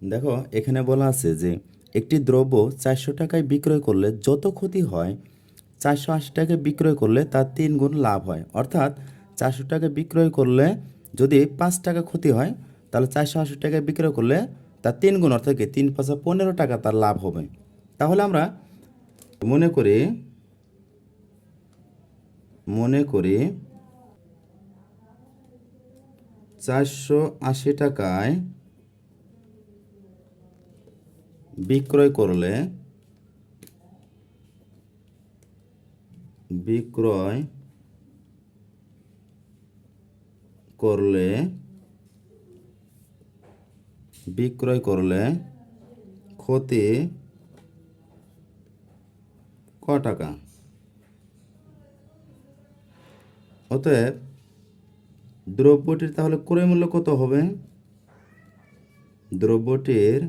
দেখো, এখানে বলা আছে যে একটি দ্রব্য চারশো টাকায় বিক্রয় করলে যত ক্ষতি হয়, চারশো আশি টাকায় বিক্রয় করলে তার তিন গুণ লাভ হয়। অর্থাৎ চারশো টাকায় বিক্রয় করলে যদি পাঁচ টাকা ক্ষতি হয়, তাহলে চারশো আশি টাকায় বিক্রয় করলে তার তিন গুণ, অর্থাৎ কি তিন পাঁচা পনেরো টাকা তার লাভ হবে। তাহলে আমরা মনে করি মনে করি চারশো আশি টাকায় বিক্রয় করলে বিক্রয় করলে বিক্রয় করলে ক্ষতি ক টাকা? অতএব দ্রব্যটির তাহলে ক্রয় মূল্য কত হবে? দ্রব্যটির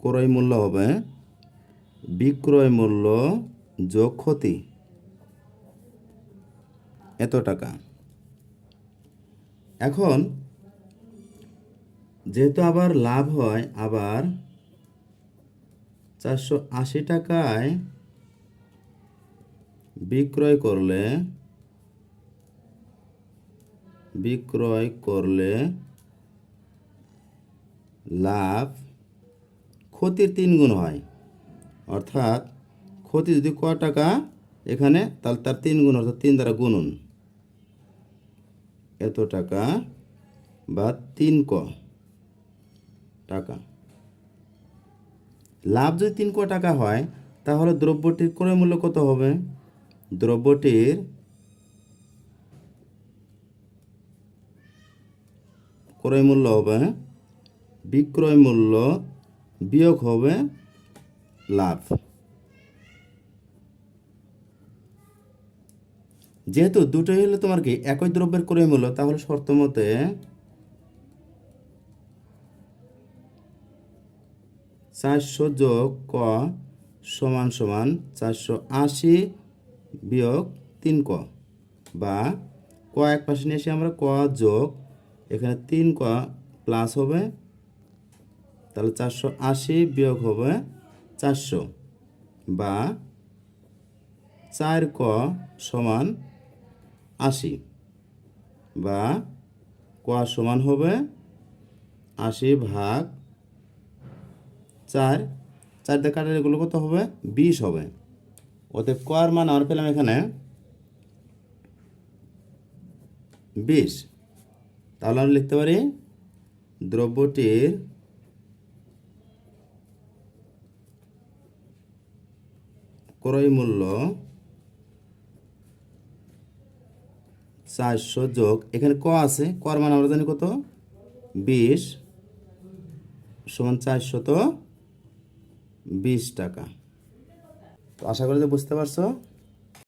ক্রয় মূল্য হবে, বিক্রয় মূল্য যোগ ক্ষতি। এত টাকা। এখন, যেহেতু আবার লাভ হয়, আবার চারশো আশি টাকায় বিক্রয় করলে বিক্রয় করলে লাভ ক্ষতির তিন গুণ হয়। অর্থাৎ ক্ষতি যদি ক টাকা, এখানে তাহলে তার তিন গুণ, অর্থাৎ তিন দ্বারা গুণন। এত টাকা বা তিন ক টাকা। লাভ যদি তিন ক টাকা হয়, তাহলে দ্রব্যটির ক্রয় মূল্য কত হবে? দ্রব্যটির ক্রয় মূল্য হবে বিক্রয় মূল্য বিয়োগ হবে লাভ। যেহেতু দুটোই হলো তোমার কি? একই দ্রব্যের ক্রয় মূল্য, তাহলে শর্ত মতে চারশো যোগ ক সমান সমান চারশো আশি বিয়োগ তিন ক বা ক এক পাশে নিয়ে এসে আমরা ক যোগ, এখানে তিন ক প্লাস হবে তাহলে চারশো আশি বিয়োগ হবে চারশো বা চার ক সমান আশি বা ক সমান হবে আশি ভাগ চার। চার দিয়ে কাটার এগুলো কত হবে? বিশ হবে। অতএব কর মান আর পেলাম এখানে বিশ। তাহলে আমরা লিখতে পারি দ্রব্যটির ক্রয় মূল্য চারশো যোগ, এখানে ক আছে? কর মান আমরা জানি কত? বিশ সমান চারশত বিশ টাকা। তো আশা করি যে বুঝতে পারছ?